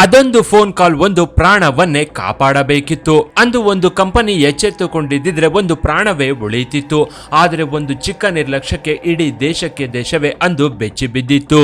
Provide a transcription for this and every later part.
ಅದೊಂದು phone call ಒಂದು ಪ್ರಾಣವನ್ನೇ ಕಾಪಾಡಬೇಕಿತ್ತು. ಅಂದು ಒಂದು ಕಂಪನಿ ಎಚ್ಚೆತ್ತುಕೊಂಡಿದ್ದಿದ್ರೆ ಒಂದು ಪ್ರಾಣವೇ ಉಳಿಯುತ್ತಿತ್ತು ಆದರೆ ಒಂದು ಚಿಕ್ಕ ನಿರ್ಲಕ್ಷ್ಯಕ್ಕೆ ಇಡೀ ದೇಶಕ್ಕೆ ದೇಶವೇ ಅಂದು ಬೆಚ್ಚಿ ಬಿದ್ದಿತ್ತು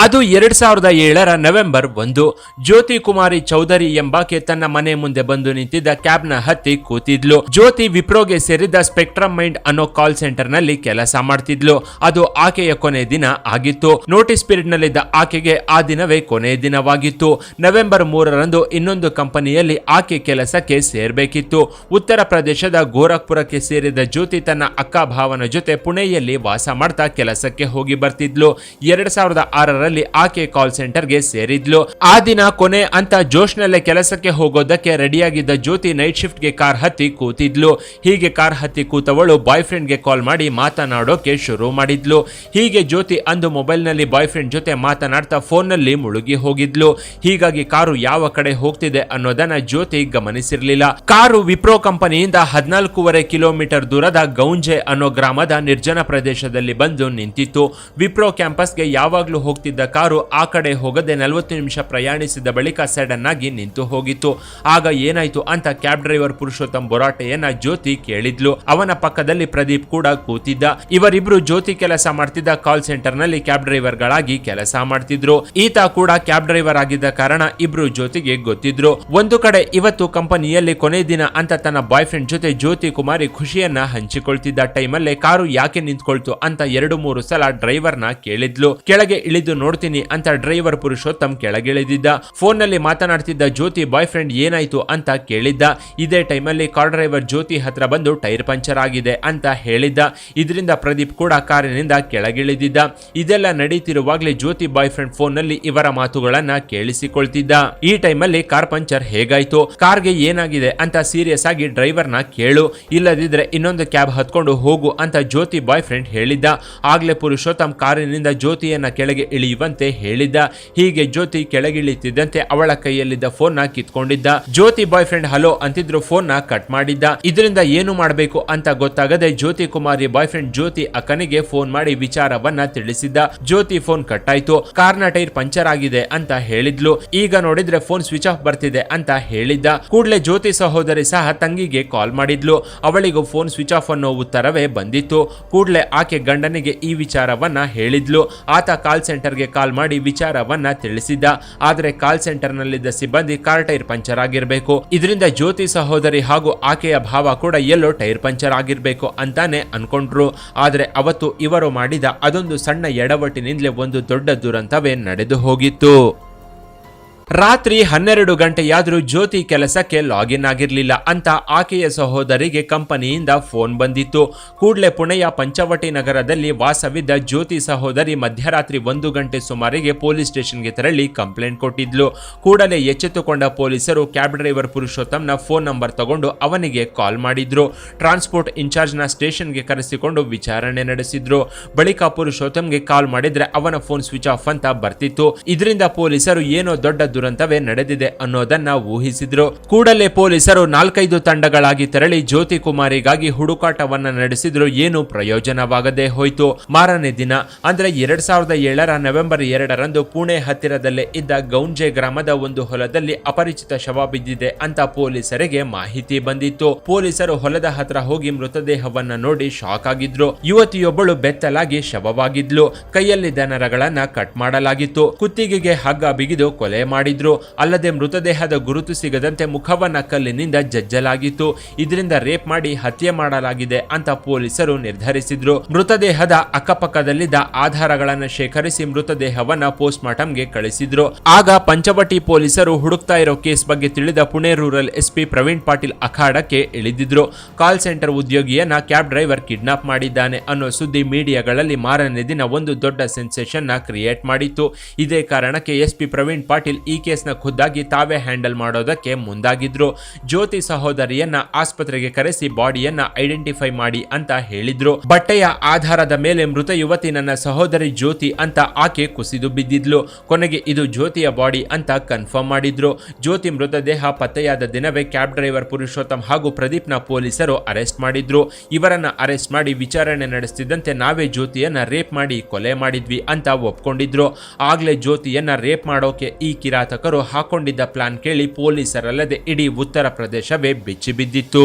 ಅದು ಎರಡ್ ಸಾವಿರದ ಏಳರ ನವೆಂಬರ್ ಒಂದು. ಜ್ಯೋತಿ ಕುಮಾರಿ ಚೌಧರಿ ಎಂಬಾಕೆ ತನ್ನ ಮನೆ ಮುಂದೆ ಬಂದು ನಿಂತಿದ್ದ ಕ್ಯಾಬ್ನ ಹತ್ತಿ ಕೂತಿದ್ಲು. ಜ್ಯೋತಿ ವಿಪ್ರೋಗೆ ಸೇರಿದ್ದ ಸ್ಪೆಕ್ಟ್ರಮ್ ಮೈಂಡ್ ಅನ್ನೋ ಕಾಲ್ ಸೆಂಟರ್ನಲ್ಲಿ ಕೆಲಸ ಮಾಡ್ತಿದ್ಲು. ಅದು ಆಕೆಯ ಕೊನೆ ದಿನ ಆಗಿತ್ತು. ನೋಟಿಸ್ ಪೀರಿಯಡ್ ನಲ್ಲಿದ್ದ ಆಕೆಗೆ ಆ ದಿನವೇ ಕೊನೆಯ ದಿನವಾಗಿತ್ತು. ನವೆಂಬರ್ ಮೂರರಂದು ಇನ್ನೊಂದು ಕಂಪನಿಯಲ್ಲಿ ಆಕೆ ಕೆಲಸಕ್ಕೆ ಸೇರ್ಬೇಕಿತ್ತು. ಉತ್ತರ ಪ್ರದೇಶದ ಗೋರಖ್ಪುರಕ್ಕೆ ಸೇರಿದ ಜ್ಯೋತಿ ತನ್ನ ಅಕ್ಕ ಭಾವನ ಜೊತೆ ಪುಣೆಯಲ್ಲಿ ವಾಸ ಮಾಡ್ತಾ ಕೆಲಸಕ್ಕೆ ಹೋಗಿ ಬರ್ತಿದ್ಲು. ಎರಡ್ ಸಾವಿರದ ಆರರಲ್ಲಿ ಆಕೆ ಕಾಲ್ ಸೆಂಟರ್ಗೆ ಸೇರಿದ್ಲು. ಆ ದಿನ ಕೊನೆ ಅಂತ ಜೋಶ್ ನಲ್ಲೇ ಕೆಲಸಕ್ಕೆ ಹೋಗೋದಕ್ಕೆ ರೆಡಿಯಾಗಿದ್ದ ಜ್ಯೋತಿ ನೈಟ್ ಶಿಫ್ಟ್ಗೆ ಕಾರ್ ಹತ್ತಿ ಕೂತಿದ್ಲು. ಹೀಗೆ ಕಾರ್ ಹತ್ತಿ ಕೂತವಳು ಬಾಯ್ ಫ್ರೆಂಡ್ಗೆ ಕಾಲ್ ಮಾಡಿ ಮಾತನಾಡೋಕೆ ಶುರು ಮಾಡಿದ್ಲು. ಹೀಗೆ ಜ್ಯೋತಿ ಅಂದು ಮೊಬೈಲ್ನಲ್ಲಿ ಬಾಯ್ ಫ್ರೆಂಡ್ ಜೊತೆ ಮಾತನಾಡ್ತಾ ಫೋನ್ನಲ್ಲಿ ಮುಳುಗಿ ಹೋಗಿದ್ಲು. ಹೀಗಾಗಿ ಕಾರು ಯಾವ ಕಡೆ ಹೋಗ್ತಿದೆ ಅನ್ನೋದನ್ನ ಜ್ಯೋತಿ ಗಮನಿಸಿರ್ಲಿಲ್ಲ. ಕಾರು ವಿಪ್ರೋ ಕಂಪನಿಯಿಂದ ಹದಿನಾಲ್ಕೂವರೆ ಕಿಲೋಮೀಟರ್ ದೂರದ ಗೌಂಜೆ ಅನ್ನೋ ಗ್ರಾಮದ ನಿರ್ಜನ ಪ್ರದೇಶದಲ್ಲಿ ಬಂದು ನಿಂತಿತ್ತು. ವಿಪ್ರೋ ಕ್ಯಾಂಪಸ್ಗೆ ಯಾವಾಗ್ಲೂ ಹೋಗ್ತಿದ್ದ ಕಾರು ಆ ಕಡೆ ಹೋಗದೆ ನಲವತ್ತು ನಿಮಿಷ ಪ್ರಯಾಣಿಸಿದ ಬಳಿಕ ಸಡನ್ ಆಗಿ ನಿಂತು ಹೋಗಿತ್ತು. ಆಗ ಏನಾಯ್ತು ಅಂತ ಕ್ಯಾಬ್ ಡ್ರೈವರ್ ಪುರುಷೋತ್ತಮ್ ಬೊರಾಟೆಯನ್ನ ಜ್ಯೋತಿ ಕೇಳಿದ್ಲು. ಅವನ ಪಕ್ಕದಲ್ಲಿ ಪ್ರದೀಪ್ ಕೂಡ ಕೂತಿದ್ದ. ಇವರಿಬ್ರು ಜ್ಯೋತಿ ಕೆಲಸ ಮಾಡ್ತಿದ್ದ ಕಾಲ್ ಸೆಂಟರ್ನಲ್ಲಿ ಕ್ಯಾಬ್ ಡ್ರೈವರ್ ಗಳಾಗಿ ಕೆಲಸ ಮಾಡ್ತಿದ್ರು. ಈತ ಕೂಡ ಕ್ಯಾಬ್ ಡ್ರೈವರ್ ಆಗಿದ್ದ ಕಾರಣ ಇಬ್ರು ಜ್ಯೋತಿಗೆ ಗೊತ್ತಿದ್ರು. ಒಂದು ಕಡೆ ಇವತ್ತು ಕಂಪನಿಯಲ್ಲಿ ಕೊನೆ ದಿನ ಅಂತ ತನ್ನ ಬಾಯ್ ಫ್ರೆಂಡ್ ಜೊತೆ ಜ್ಯೋತಿ ಕುಮಾರಿ ಖುಷಿಯನ್ನ ಹಂಚಿಕೊಳ್ತಿದ್ದ ಟೈಮಲ್ಲೇ ಕಾರು ಯಾಕೆ ನಿಂತ್ಕೊಳ್ತು ಅಂತ ಎರಡು ಮೂರು ಸಲ ಡ್ರೈವರ್ನ ಕೇಳಿದ್ಲು. ಕೆಳಗೆ ಇಳಿದು ನೋಡ್ತೀನಿ ಅಂತ ಡ್ರೈವರ್ ಪುರುಷೋತ್ತಮ್ ಕೆಳಗಿಳಿದಿದ್ದ. ಫೋನ್ನಲ್ಲಿ ಮಾತನಾಡ್ತಿದ್ದ ಜ್ಯೋತಿ ಬಾಯ್ ಫ್ರೆಂಡ್ ಏನಾಯ್ತು? ಅಂತ ಕೇಳಿದ್ದ. ಇದೇ ಟೈಮಲ್ಲಿ ಕಾರ್ ಡ್ರೈವರ್ ಜ್ಯೋತಿ ಹತ್ರ ಬಂದು ಟೈರ್ ಪಂಚರ್ ಆಗಿದೆ ಅಂತ ಹೇಳಿದ್ದ. ಇದರಿಂದ ಪ್ರದೀಪ್ ಕೂಡ ಕಾರಿನಿಂದ ಕೆಳಗಿಳಿದಿದ್ದ. ಇದೆಲ್ಲ ನಡೀತಿರುವಾಗಲೇ ಜ್ಯೋತಿ ಬಾಯ್ ಫ್ರೆಂಡ್ ಫೋನ್ನಲ್ಲಿ ಇವರ ಮಾತುಗಳನ್ನ ಕೇಳಿಸಿಕೊಳ್ತಿದ್ದ. ಈ ಟೈಮಲ್ಲಿ ಕಾರ್ ಪಂಚರ್ ಹೇಗಾಯ್ತು? ಕಾರ್ಗೆ ಏನಾಗಿದೆ ಅಂತ ಸೀರಿಯಸ್ ಆಗಿ ಡ್ರೈವರ್ನ ಕೇಳು. ಇಲ್ಲದಿದ್ರೆ ಇನ್ನೊಂದು ಕ್ಯಾಬ್ ಹತ್ಕೊಂಡು ಹೋಗು ಅಂತ ಜ್ಯೋತಿ ಬಾಯ್ ಫ್ರೆಂಡ್ ಹೇಳಿದ್ದ. ಆಗ್ಲೇ ಪುರುಷೋತ್ತಮ್ ಕಾರಿನಿಂದ ಜ್ಯೋತಿಯನ್ನ ಕೆಳಗೆ ಇಳಿಯುವಂತೆ ಹೇಳಿದ್ದ. ಹೀಗೆ ಜ್ಯೋತಿ ಕೆಳಗಿಳಿತಿದ್ದಂತೆ ಅವಳ ಕೈಯಲ್ಲಿದ್ದ ಫೋನ್ನ ಕಿತ್ಕೊಂಡಿದ್ದ. ಜ್ಯೋತಿ ಬಾಯ್ ಫ್ರೆಂಡ್ ಹಲೋ ಅಂತಿದ್ರು ಫೋನ್ನ ಕಟ್ ಮಾಡಿದ್ದ. ಇದರಿಂದ ಏನು ಮಾಡಬೇಕು ಅಂತ ಗೊತ್ತಾಗದೆ ಜ್ಯೋತಿ ಕುಮಾರಿ ಬಾಯ್ ಫ್ರೆಂಡ್ ಜ್ಯೋತಿ ಅಕ್ಕನಿಗೆ ಫೋನ್ ಮಾಡಿ ವಿಚಾರವನ್ನ ತಿಳಿಸಿದ್ದ. ಜ್ಯೋತಿ ಫೋನ್ ಕಟ್ ಆಯ್ತು ಕಾರ್ನ ಟೈರ್ ಪಂಚರ್ ಆಗಿದೆ ಅಂತ ಹೇಳಿದ್ಲು. ಈಗ ನೋಡಿದ್ರೆ ಫೋನ್ ಸ್ವಿಚ್ ಆಫ್ ಬರ್ತಿದೆ ಅಂತ ಹೇಳಿದ್ದ. ಕೂಡಲೇ ಜ್ಯೋತಿ ಸಹೋದರಿ ಸಹ ತಂಗಿಗೆ ಕಾಲ್ ಮಾಡಿದ್ಲು. ಅವಳಿಗೂ ಫೋನ್ ಸ್ವಿಚ್ ಆಫ್ ಅನ್ನೋ ಉತ್ತರವೇ ಬಂದಿತ್ತು. ಕೂಡಲೇ ಆಕೆ ಗಂಡನಿಗೆ ಈ ವಿಚಾರವನ್ನ ಹೇಳಿದ್ಲು. ಆತ ಕಾಲ್ ಸೆಂಟರ್ಗೆ ಕಾಲ್ ಮಾಡಿ ವಿಚಾರವನ್ನ ತಿಳಿಸಿದ್ದ. ಆದರೆ ಕಾಲ್ ಸೆಂಟರ್ ನಲ್ಲಿದ್ದ ಸಿಬ್ಬಂದಿ ಕಾರ್ ಟೈರ್ ಪಂಚರ್ ಆಗಿರಬೇಕು. ಇದರಿಂದ ಜ್ಯೋತಿ ಸಹೋದರಿ ಹಾಗೂ ಆಕೆಯ ಭಾವ ಕೂಡ ಎಲ್ಲೋ ಟೈರ್ ಪಂಚರ್ ಆಗಿರಬೇಕು ಅಂತಾನೆ ಅನ್ಕೊಂಡ್ರು. ಆದರೆ ಅವತ್ತು ಇವರು ಮಾಡಿದ ಅದೊಂದು ಸಣ್ಣ ಎಡವಟ್ಟಿನಿಂದಲೇ ಒಂದು ದೊಡ್ಡ ದುರಂತವೇ ನಡೆದು ಹೋಗಿತ್ತು. ರಾತ್ರಿ ಹನ್ನೆರಡು ಗಂಟೆಯಾದರೂ ಜ್ಯೋತಿ ಕೆಲಸಕ್ಕೆ ಲಾಗಿನ್ ಆಗಿರಲಿಲ್ಲ ಅಂತ ಆಕೆಯ ಸಹೋದರಿಗೆ ಕಂಪನಿಯಿಂದ ಫೋನ್ ಬಂದಿತ್ತು. ಕೂಡಲೇ ಪುಣೆಯ ಪಂಚವಟಿ ನಗರದಲ್ಲಿ ವಾಸವಿದ್ದ ಜ್ಯೋತಿ ಸಹೋದರಿ ಮಧ್ಯರಾತ್ರಿ ಒಂದು ಗಂಟೆ ಸುಮಾರಿಗೆ ಪೊಲೀಸ್ ಸ್ಟೇಷನ್ಗೆ ತೆರಳಿ ಕಂಪ್ಲೇಂಟ್ ಕೊಟ್ಟಿದ್ಲು. ಕೂಡಲೇ ಎಚ್ಚೆತ್ತುಕೊಂಡ ಪೊಲೀಸರು ಕ್ಯಾಬ್ ಡ್ರೈವರ್ ಪುರುಷೋತ್ತಮ್ನ ಫೋನ್ ನಂಬರ್ ತಗೊಂಡು ಅವನಿಗೆ ಕಾಲ್ ಮಾಡಿದ್ರು. ಟ್ರಾನ್ಸ್ಪೋರ್ಟ್ ಇನ್ಚಾರ್ಜ್ನ ಸ್ಟೇಷನ್ಗೆ ಕರೆಸಿಕೊಂಡು ವಿಚಾರಣೆ ನಡೆಸಿದ್ರು. ಬಳಿಕ ಪುರುಷೋತ್ತಮ್ಗೆ ಕಾಲ್ ಮಾಡಿದ್ರೆ ಅವನ ಫೋನ್ ಸ್ವಿಚ್ ಆಫ್ ಅಂತ ಬರ್ತಿತ್ತು. ಇದರಿಂದ ಪೊಲೀಸರು ಏನೋ ದೊಡ್ಡ ದುರಂತವೇ ನಡೆದಿದೆ ಅನ್ನೋದನ್ನ ಊಹಿಸಿದ್ರು. ಕೂಡಲೇ ಪೊಲೀಸರು ನಾಲ್ಕೈದು ತಂಡಗಳಾಗಿ ತೆರಳಿ ಜ್ಯೋತಿ ಕುಮಾರಿಗಾಗಿ ಹುಡುಕಾಟವನ್ನ ನಡೆಸಿದ್ರು. ಏನು ಪ್ರಯೋಜನವಾಗದೆ ಹೋಯ್ತು. ಮಾರನೇ ದಿನ, ಅಂದ್ರೆ ಎರಡ್ ಸಾವಿರದ ಏಳರ ನವೆಂಬರ್ ಎರಡರಂದು ಪುಣೆ ಹತ್ತಿರದಲ್ಲೇ ಇದ್ದ ಗೌಂಜೆ ಗ್ರಾಮದ ಒಂದು ಹೊಲದಲ್ಲಿ ಅಪರಿಚಿತ ಶವ ಬಿದ್ದಿದೆ ಅಂತ ಪೊಲೀಸರಿಗೆ ಮಾಹಿತಿ ಬಂದಿತ್ತು. ಪೊಲೀಸರು ಹೊಲದ ಹತ್ರ ಹೋಗಿ ಮೃತದೇಹವನ್ನ ನೋಡಿ ಶಾಕ್ ಆಗಿದ್ರು. ಯುವತಿಯೊಬ್ಬಳು ಬೆತ್ತಲಾಗಿ ಶವವಾಗಿದ್ಲು. ಕೈಯಲ್ಲಿ ದನರಗಳನ್ನ ಕಟ್ ಮಾಡಲಾಗಿತ್ತು. ಕುತ್ತಿಗೆಗೆ ಹಗ್ಗ ಬಿಗಿದು ಕೊಲೆ ಮಾಡಿದ್ರು. ಅಲ್ಲದೆ ಮೃತದೇಹದ ಗುರುತು ಸಿಗದಂತೆ ಮುಖವನ್ನ ಕಲ್ಲಿನಿಂದ ಜಜ್ಜಲಾಗಿತ್ತು. ಇದರಿಂದ ರೇಪ್ ಮಾಡಿ ಹತ್ಯೆ ಮಾಡಲಾಗಿದೆ ಅಂತ ಪೊಲೀಸರು ನಿರ್ಧರಿಸಿದ್ರು. ಮೃತದೇಹದ ಅಕ್ಕಪಕ್ಕದಲ್ಲಿದ್ದ ಆಧಾರಗಳನ್ನ ಶೇಖರಿಸಿ ಮೃತದೇಹವನ್ನ ಪೋಸ್ಟ್ ಮಾರ್ಟಂಗೆ ಕಳಿಸಿದ್ರು. ಆಗ ಪಂಚವಟಿ ಪೊಲೀಸರು ಹುಡುಕ್ತಾ ಇರೋ ಕೇಸ್ ಬಗ್ಗೆ ತಿಳಿದ ಪುಣೆ ರೂರಲ್ ಎಸ್ಪಿ ಪ್ರವೀಣ್ ಪಾಟೀಲ್ ಅಖಾಡಕ್ಕೆ ಇಳಿದಿದ್ರು. ಕಾಲ್ ಸೆಂಟರ್ ಉದ್ಯೋಗಿಯನ್ನ ಕ್ಯಾಬ್ ಡ್ರೈವರ್ ಕಿಡ್ನಾಪ್ ಮಾಡಿದ್ದಾನೆ ಅನ್ನೋ ಸುದ್ದಿ ಮೀಡಿಯಾಗಳಲ್ಲಿ ಮಾರನೇ ದಿನ ಒಂದು ದೊಡ್ಡ ಸೆನ್ಸೇಷನ್ನ ಕ್ರಿಯೇಟ್ ಮಾಡಿತ್ತು. ಇದೇ ಕಾರಣಕ್ಕೆ ಎಸ್ಪಿ ಪ್ರವೀಣ್ ಪಾಟೀಲ್ ಈ ಕೇಸ್ನ ಖುದ್ದಾಗಿ ತಾವೇ ಹ್ಯಾಂಡಲ್ ಮಾಡೋದಕ್ಕೆ ಮುಂದಾಗಿದ್ರು. ಜ್ಯೋತಿ ಸಹೋದರಿಯನ್ನ ಆಸ್ಪತ್ರೆಗೆ ಕರೆಸಿ ಬಾಡಿಯನ್ನ ಐಡೆಂಟಿಫೈ ಮಾಡಿ ಅಂತ ಹೇಳಿದ್ರು. ಬಟ್ಟೆಯ ಆಧಾರದ ಮೇಲೆ ಮೃತ ಯುವತಿ ನನ್ನ ಸಹೋದರಿ ಜ್ಯೋತಿ ಅಂತ ಆಕೆ ಕುಸಿದು ಬಿದ್ದಿದ್ಲು. ಕೊನೆಗೆ ಇದು ಜ್ಯೋತಿಯ ಬಾಡಿ ಅಂತ ಕನ್ಫರ್ಮ್ ಮಾಡಿದ್ರು. ಜ್ಯೋತಿ ಮೃತದೇಹ ಪತ್ತೆಯಾದ ದಿನವೇ ಕ್ಯಾಬ್ ಡ್ರೈವರ್ ಪುರುಷೋತ್ತಮ್ ಹಾಗೂ ಪ್ರದೀಪ್ನ ಪೊಲೀಸರು ಅರೆಸ್ಟ್ ಮಾಡಿದ್ರು. ಇವರನ್ನ ಅರೆಸ್ಟ್ ಮಾಡಿ ವಿಚಾರಣೆ ನಡೆಸ್ತಿದ್ದಂತೆ ನಾವೇ ಜ್ಯೋತಿಯನ್ನ ರೇಪ್ ಮಾಡಿ ಕೊಲೆ ಮಾಡಿದ್ವಿ ಅಂತ ಒಪ್ಕೊಂಡಿದ್ರು. ಆಗ್ಲೇ ಜ್ಯೋತಿಯನ್ನ ರೇಪ್ ಮಾಡೋಕೆ ಈ ಕಿರಾತಕರು ಹಾಕೊಂಡಿದ್ದ ಪ್ಲಾನ್ ಕೇಳಿ ಪೊಲೀಸರಲ್ಲದೆ ಇಡೀ ಉತ್ತರ ಪ್ರದೇಶವೇ ಬೆಚ್ಚಿ ಬಿದ್ದಿತ್ತು.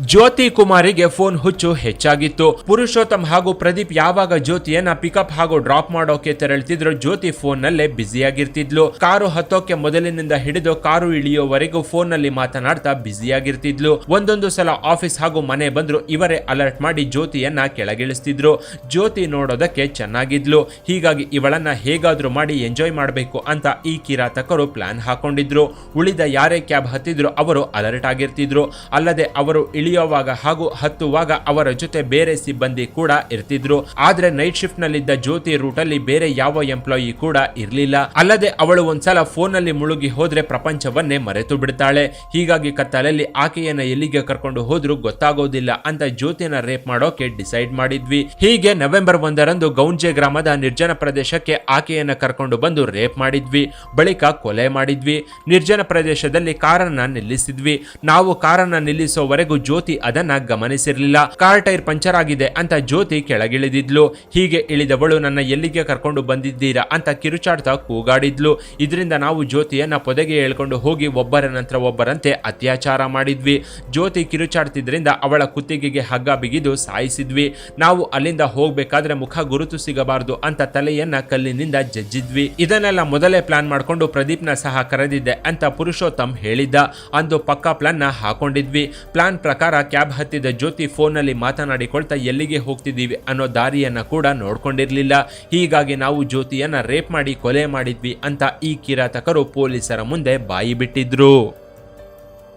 ಜ್ಯೋತಿ ಕುಮಾರಿಗೆ ಫೋನ್ ಹುಚ್ಚು ಹೆಚ್ಚಾಗಿತ್ತು. ಪುರುಷೋತ್ತಮ್ ಹಾಗೂ ಪ್ರದೀಪ್ ಯಾವಾಗ ಜ್ಯೋತಿಯನ್ನ ಪಿಕಪ್ ಹಾಗೂ ಡ್ರಾಪ್ ಮಾಡೋಕೆ ತೆರಳುತ್ತಿದ್ರು ಜ್ಯೋತಿ ಫೋನ್ ನಲ್ಲೇ ಬ್ಯುಸಿಯಾಗಿರ್ತಿದ್ಲು. ಕಾರು ಹತ್ತೋಕೆ ಮೊದಲಿನಿಂದ ಹಿಡಿದು ಕಾರು ಇಳಿಯೋವರೆಗೂ ಫೋನ್ನಲ್ಲಿ ಮಾತನಾಡ್ತಾ ಬ್ಯುಸಿಯಾಗಿರ್ತಿದ್ಲು. ಒಂದೊಂದು ಸಲ ಆಫೀಸ್ ಹಾಗೂ ಮನೆ ಬಂದ್ರು ಇವರೇ ಅಲರ್ಟ್ ಮಾಡಿ ಜ್ಯೋತಿಯನ್ನ ಕೆಳಗಿಳಿಸ್ತಿದ್ರು. ಜ್ಯೋತಿ ನೋಡೋದಕ್ಕೆ ಚೆನ್ನಾಗಿದ್ಲು. ಹೀಗಾಗಿ ಇವಳನ್ನ ಹೇಗಾದ್ರೂ ಮಾಡಿ ಎಂಜಾಯ್ ಮಾಡಬೇಕು ಅಂತ ಈ ಕಿರಾತಕರು ಪ್ಲಾನ್ ಹಾಕೊಂಡಿದ್ರು. ಉಳಿದ ಯಾರೇ ಕ್ಯಾಬ್ ಹತ್ತಿದ್ರು ಅವರು ಅಲರ್ಟ್ ಆಗಿರ್ತಿದ್ರು. ಅಲ್ಲದೆ ಅವರು ಇಳಿಯುವಾಗ ಹಾಗೂ ಹತ್ತುವಾಗ ಅವರ ಜೊತೆ ಬೇರೆ ಸಿಬ್ಬಂದಿ ಕೂಡ ಇರ್ತಿದ್ರು. ಆದ್ರೆ ನೈಟ್ ಶಿಫ್ಟ್ ನಲ್ಲಿದ್ದ ಜ್ಯೋತಿ ರೂಟ್ ಅಲ್ಲಿ ಬೇರೆ ಯಾವ ಎಂಪ್ಲಾಯಿ ಕೂಡ ಇರ್ಲಿಲ್ಲ. ಅಲ್ಲದೆ ಅವಳು ಒಂದ್ಸಲ ಫೋನ್ನಲ್ಲಿ ಮುಳುಗಿ ಹೋದ್ರೆ ಪ್ರಪಂಚವನ್ನೇ ಮರೆತು ಬಿಡ್ತಾಳೆ. ಹೀಗಾಗಿ ಕತ್ತಲಲ್ಲಿ ಆಕೆಯನ್ನ ಎಲ್ಲಿಗೆ ಕರ್ಕೊಂಡು ಹೋದ್ರು ಗೊತ್ತಾಗೋದಿಲ್ಲ ಅಂತ ಜ್ಯೋತಿನ ರೇಪ್ ಮಾಡೋಕೆ ಡಿಸೈಡ್ ಮಾಡಿದ್ವಿ. ಹೀಗೆ ನವೆಂಬರ್ ಒಂದರಂದು ಗೌಂಜೆ ಗ್ರಾಮದ ನಿರ್ಜನ ಪ್ರದೇಶಕ್ಕೆ ಆಕೆಯನ್ನ ಕರ್ಕೊಂಡು ಬಂದು ರೇಪ್ ಮಾಡಿದ್ವಿ. ಬಳಿಕ ಕೊಲೆ ಮಾಡಿದ್ವಿ. ನಿರ್ಜನ ಪ್ರದೇಶದಲ್ಲಿ ಕಾರನ್ನ ನಿಲ್ಲಿಸಿದ್ವಿ. ನಾವು ಕಾರನ್ನ ನಿಲ್ಲಿಸೋವರೆಗೂ ಜ್ಯೋತಿ ಅದನ್ನ ಗಮನಿಸಿರ್ಲಿಲ್ಲ. ಕಾರ್ ಟೈರ್ ಪಂಚರ್ ಆಗಿದೆ ಅಂತ ಜ್ಯೋತಿ ಕೆಳಗಿಳಿದಿದ್ಲು. ಹೀಗೆ ಇಳಿದವಳು ನನ್ನ ಎಲ್ಲಿಗೆ ಕರ್ಕೊಂಡು ಬಂದಿದ್ದೀರಾ ಅಂತ ಕಿರುಚಾಡ್ತಾ ಕೂಗಾಡಿದ್ಲು. ಇದರಿಂದ ನಾವು ಜ್ಯೋತಿಯನ್ನ ಪೊದೆಗೆ ಹೇಳ್ಕೊಂಡು ಹೋಗಿ ಒಬ್ಬರ ನಂತರ ಒಬ್ಬರಂತೆ ಅತ್ಯಾಚಾರ ಮಾಡಿದ್ವಿ. ಜ್ಯೋತಿ ಕಿರುಚಾಡ್ತಿದ್ರಿಂದ ಅವಳ ಕುತ್ತಿಗೆಗೆ ಹಗ್ಗ ಬಿಗಿದು ಸಾಯಿಸಿದ್ವಿ. ನಾವು ಅಲ್ಲಿಂದ ಹೋಗ್ಬೇಕಾದ್ರೆ ಮುಖ ಗುರುತು ಸಿಗಬಾರದು ಅಂತ ತಲೆಯನ್ನ ಕಲ್ಲಿನಿಂದ ಜಜ್ಜಿದ್ವಿ. ಇದನ್ನೆಲ್ಲ ಮೊದಲೇ ಪ್ಲಾನ್ ಮಾಡಿಕೊಂಡು ಪ್ರದೀಪ್ನ ಸಹ ಕರೆದಿದ್ದೆ ಅಂತ ಪುರುಷೋತ್ತಮ್ ಹೇಳಿದ್ದ. ಅಂದು ಪಕ್ಕಾ ಪ್ಲಾನ್ನ ಹಾಕೊಂಡಿದ್ವಿ. ಪ್ಲಾನ್ ಪ್ರಕಾರ ಕ್ಯಾಬ್ ಹತ್ತಿದ ಜ್ಯೋತಿ ಫೋನ್ನಲ್ಲಿ ಮಾತನಾಡಿಕೊಳ್ತಾ ಎಲ್ಲಿಗೆ ಹೋಗ್ತಿದ್ದೀವಿ ಅನ್ನೋ ದಾರಿಯನ್ನ ಕೂಡ ನೋಡ್ಕೊಂಡಿರ್ಲಿಲ್ಲ. ಹೀಗಾಗಿ ನಾವು ಜ್ಯೋತಿಯನ್ನ ರೇಪ್ ಮಾಡಿ ಕೊಲೆ ಮಾಡಿದ್ವಿ ಅಂತ ಈ ಕಿರಾತಕರು ಪೊಲೀಸರ ಮುಂದೆ ಬಾಯಿ ಬಿಟ್ಟಿದ್ರು.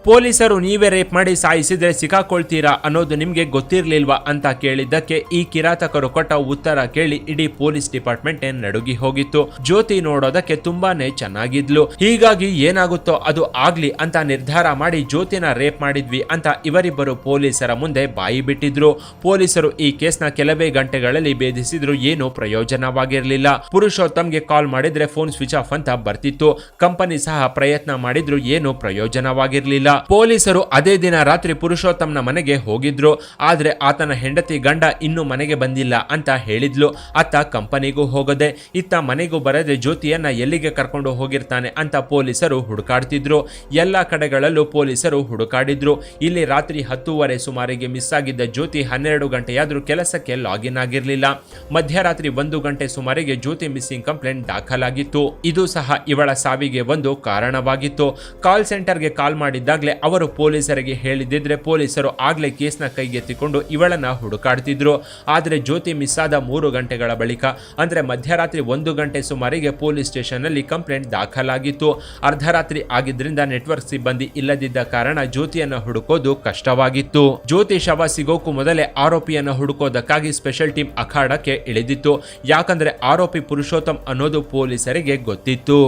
ಪೊಲೀಸರು ನೀವೇ ರೇಪ್ ಮಾಡಿ ಸಾಯಿಸಿದ್ರೆ ಸಿಕ್ಕಾಕೊಳ್ತೀರಾ ಅನ್ನೋದು ನಿಮಗೆ ಗೊತ್ತಿರಲಿಲ್ವಾ ಅಂತ ಕೇಳಿದ್ದಕ್ಕೆ ಈ ಕಿರಾತಕರು ಕೊಟ್ಟ ಉತ್ತರ ಕೇಳಿ ಇಡೀ ಪೊಲೀಸ್ ಡಿಪಾರ್ಟ್ಮೆಂಟ್ ನಡುಗಿ ಹೋಗಿತ್ತು. ಜ್ಯೋತಿ ನೋಡೋದಕ್ಕೆ ತುಂಬಾನೇ ಚೆನ್ನಾಗಿದ್ಲು. ಹೀಗಾಗಿ ಏನಾಗುತ್ತೋ ಅದು ಆಗ್ಲಿ ಅಂತ ನಿರ್ಧಾರ ಮಾಡಿ ಜ್ಯೋತಿನ ರೇಪ್ ಮಾಡಿದ್ವಿ ಅಂತ ಇವರಿಬ್ಬರು ಪೊಲೀಸರ ಮುಂದೆ ಬಾಯಿ ಬಿಟ್ಟಿದ್ರು. ಪೊಲೀಸರು ಈ ಕೇಸ್ನ ಕೆಲವೇ ಗಂಟೆಗಳಲ್ಲಿ ಭೇದಿಸಿದ್ರು. ಏನು ಪ್ರಯೋಜನವಾಗಿರಲಿಲ್ಲ. ಪುರುಷೋತ್ತಮ್ಗೆ ಕಾಲ್ ಮಾಡಿದ್ರೆ ಫೋನ್ ಸ್ವಿಚ್ ಆಫ್ ಅಂತ ಬರ್ತಿತ್ತು. ಕಂಪನಿ ಸಹ ಪ್ರಯತ್ನ ಮಾಡಿದ್ರು. ಏನು ಪ್ರಯೋಜನವಾಗಿರ್ಲಿಲ್ಲ. ಪೊಲೀಸರು ಅದೇ ದಿನ ರಾತ್ರಿ ಪುರುಷೋತ್ತಮ್ನ ಮನೆಗೆ ಹೋಗಿದ್ರು. ಆದ್ರೆ ಆತನ ಹೆಂಡತಿ ಗಂಡ ಇನ್ನೂ ಮನೆಗೆ ಬಂದಿಲ್ಲ ಅಂತ ಹೇಳಿದ್ಲು. ಅತ್ತ ಕಂಪನಿಗೂ ಹೋಗದೆ, ಇತ್ತ ಮನೆಗೂ ಬರದೆ ಜ್ಯೋತಿಯನ್ನ ಎಲ್ಲಿಗೆ ಕರ್ಕೊಂಡು ಹೋಗಿರ್ತಾನೆ ಅಂತ ಪೊಲೀಸರು ಹುಡುಕಾಡ್ತಿದ್ರು. ಎಲ್ಲ ಕಡೆಗಳಲ್ಲೂ ಪೊಲೀಸರು ಹುಡುಕಾಡಿದ್ರು. ಇಲ್ಲಿ ರಾತ್ರಿ ಹತ್ತೂವರೆ ಸುಮಾರಿಗೆ ಮಿಸ್ ಆಗಿದ್ದ ಜ್ಯೋತಿ ಹನ್ನೆರಡು ಗಂಟೆಯಾದ್ರೂ ಕೆಲಸಕ್ಕೆ ಲಾಗಿನ್ ಆಗಿರಲಿಲ್ಲ. ಮಧ್ಯರಾತ್ರಿ ಒಂದು ಗಂಟೆ ಸುಮಾರಿಗೆ ಜ್ಯೋತಿ ಮಿಸ್ಸಿಂಗ್ ಕಂಪ್ಲೇಂಟ್ ದಾಖಲಾಗಿತ್ತು. ಇದು ಸಹ ಇವಳ ಸಾವಿಗೆ ಒಂದು ಕಾರಣವಾಗಿತ್ತು. ಕಾಲ್ ಸೆಂಟರ್ಗೆ ಕಾಲ್ ಮಾಡಿದ್ದಾಗಲೇ ಅವರು ಪೊಲೀಸರಿಗೆ ಹೇಳಿದ್ದಿದ್ರೆ ಪೊಲೀಸರು ಆಗಲೇ ಕೇಸ್ನ ಕೈಗೆತ್ತಿಕೊಂಡು ಇವಳನ್ನ ಹುಡುಕಾಡ್ತಿದ್ರು. ಆದರೆ ಜ್ಯೋತಿ ಮಿಸ್ ಆದ ಮೂರು ಗಂಟೆಗಳ ಬಳಿಕ, ಅಂದರೆ ಮಧ್ಯರಾತ್ರಿ ಒಂದು ಗಂಟೆ ಸುಮಾರಿಗೆ ಪೊಲೀಸ್ ಸ್ಟೇಷನ್ನಲ್ಲಿ ಕಂಪ್ಲೇಂಟ್ ದಾಖಲಾಗಿತ್ತು. ಅರ್ಧರಾತ್ರಿ ಆಗಿದ್ದರಿಂದ ನೆಟ್ವರ್ಕ್ ಸಿಬ್ಬಂದಿ ಇಲ್ಲದಿದ್ದ ಕಾರಣ ಜ್ಯೋತಿಯನ್ನು ಹುಡುಕೋದು ಕಷ್ಟವಾಗಿತ್ತು. ಜ್ಯೋತಿ ಶವ ಸಿಗೋಕು ಮೊದಲೇ ಆರೋಪಿಯನ್ನು ಹುಡುಕೋದಕ್ಕಾಗಿ ಸ್ಪೆಷಲ್ ಟೀಮ್ ಅಖಾಡಕ್ಕೆ ಇಳಿದಿತ್ತು. ಯಾಕಂದ್ರೆ ಆರೋಪಿ ಪುರುಷೋತ್ತಮ್ ಅನ್ನೋದು ಪೊಲೀಸರಿಗೆ ಗೊತ್ತಿತ್ತು.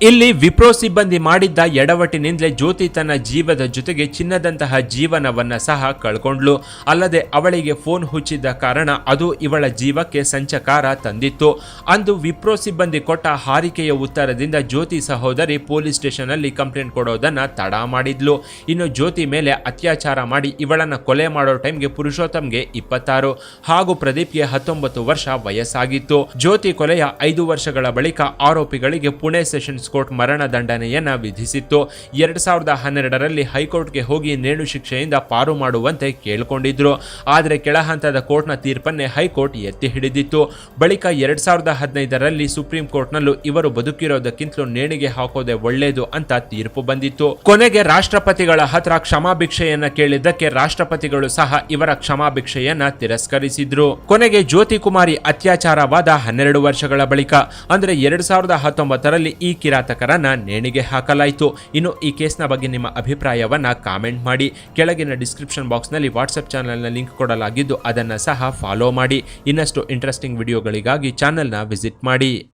ಇಲ್ಲಿ ವಿಪ್ರೋ ಸಿಬ್ಬಂದಿ ಮಾಡಿದ್ದ ಎಡವಟ್ಟಿನಿಂದಲೇ ಜ್ಯೋತಿ ತನ್ನ ಜೀವದ ಜೊತೆಗೆ ಚಿನ್ನದಂತಹ ಜೀವನವನ್ನ ಸಹ ಕಳ್ಕೊಂಡ್ಲು. ಅಲ್ಲದೆ ಅವಳಿಗೆ ಫೋನ್ ಹುಚ್ಚಿದ್ದ ಕಾರಣ ಅದು ಇವಳ ಜೀವಕ್ಕೆ ಸಂಚಕಾರ ತಂದಿತ್ತು. ಅಂದು ವಿಪ್ರೋ ಸಿಬ್ಬಂದಿ ಕೊಟ್ಟ ಹಾರಿಕೆಯ ಉತ್ತರದಿಂದ ಜ್ಯೋತಿ ಸಹೋದರಿ ಪೊಲೀಸ್ ಸ್ಟೇಷನ್ ಅಲ್ಲಿ ಕಂಪ್ಲೇಂಟ್ ಕೊಡೋದನ್ನ ತಡ ಮಾಡಿದ್ಲು. ಇನ್ನು ಜ್ಯೋತಿ ಮೇಲೆ ಅತ್ಯಾಚಾರ ಮಾಡಿ ಇವಳನ್ನ ಕೊಲೆ ಮಾಡೋ ಟೈಮ್ಗೆ ಪುರುಷೋತ್ತಮ್ಗೆ ಇಪ್ಪತ್ತಾರು. ಹಾಗೂ ಪ್ರದೀಪ್ಗೆ ಹತ್ತೊಂಬತ್ತು ವರ್ಷ ವಯಸ್ಸಾಗಿತ್ತು. ಜ್ಯೋತಿ ಕೊಲೆಯ ಐದು ವರ್ಷಗಳ ಬಳಿಕ ಆರೋಪಿಗಳಿಗೆ ಪುಣೆ ಸೆಷನ್ಸ್ ಕೋರ್ಟ್ ಮರಣ ದಂಡನೆಯನ್ನ ವಿಧಿಸಿತ್ತು. ಎರಡ್ ಸಾವಿರದ ಹನ್ನೆರಡರಲ್ಲಿ ಹೈಕೋರ್ಟ್ಗೆ ಹೋಗಿ ನೇಣು ಶಿಕ್ಷೆಯಿಂದ ಪಾರು ಮಾಡುವಂತೆ ಕೇಳಿಕೊಂಡಿದ್ರು. ಆದರೆ ಕೆಳಹಂತದ ಕೋರ್ಟ್ನ ತೀರ್ಪನ್ನೇ ಹೈಕೋರ್ಟ್ ಎತ್ತಿ ಹಿಡಿದಿತ್ತು. ಬಳಿಕ ಎರಡ್ ಸಾವಿರದ ಹದಿನೈದರಲ್ಲಿ ಸುಪ್ರೀಂ ಕೋರ್ಟ್ನಲ್ಲೂ ಇವರು ಬದುಕಿರೋದಕ್ಕಿಂತಲೂ ನೇಣಿಗೆ ಹಾಕೋದೆ ಒಳ್ಳೆಯದು ಅಂತ ತೀರ್ಪು ಬಂದಿತ್ತು. ಕೊನೆಗೆ ರಾಷ್ಟ್ರಪತಿಗಳ ಹತ್ರ ಕ್ಷಮಾಭಿಕ್ಷೆಯನ್ನ ಕೇಳಿದ್ದಕ್ಕೆ ರಾಷ್ಟ್ರಪತಿಗಳು ಸಹ ಇವರ ಕ್ಷಮಾಭಿಕ್ಷೆಯನ್ನ ತಿರಸ್ಕರಿಸಿದ್ರು. ಕೊನೆಗೆ ಜ್ಯೋತಿ ಕುಮಾರಿ ಅತ್ಯಾಚಾರವಾದ ಹನ್ನೆರಡು ವರ್ಷಗಳ ಬಳಿಕ, ಅಂದ್ರೆ ಎರಡ್ ಸಾವಿರದ ಹತ್ತೊಂಬತ್ತರಲ್ಲಿ ಈ ಕಿರಾತಕರನ್ನ ನೇಣಿಗೆ ಹಾಕಲಾಯಿತು. ಇನ್ನು ಈ ಕೇಸ್ನ ಬಗ್ಗೆ ನಿಮ್ಮ ಅಭಿಪ್ರಾಯವನ್ನ ಕಾಮೆಂಟ್ ಮಾಡಿ. ಕೆಳಗಿನ ಡಿಸ್ಕ್ರಿಪ್ಷನ್ ಬಾಕ್ಸ್ನಲ್ಲಿ ವಾಟ್ಸ್ಆಪ್ ಚಾನಲ್ನ ಲಿಂಕ್ ಕೊಡಲಾಗಿದ್ದು ಅದನ್ನು ಸಹ ಫಾಲೋ ಮಾಡಿ. ಇನ್ನಷ್ಟು ಇಂಟ್ರೆಸ್ಟಿಂಗ್ ವಿಡಿಯೋಗಳಿಗಾಗಿ ಚಾನೆಲ್ನ ವಿಸಿಟ್ ಮಾಡಿ.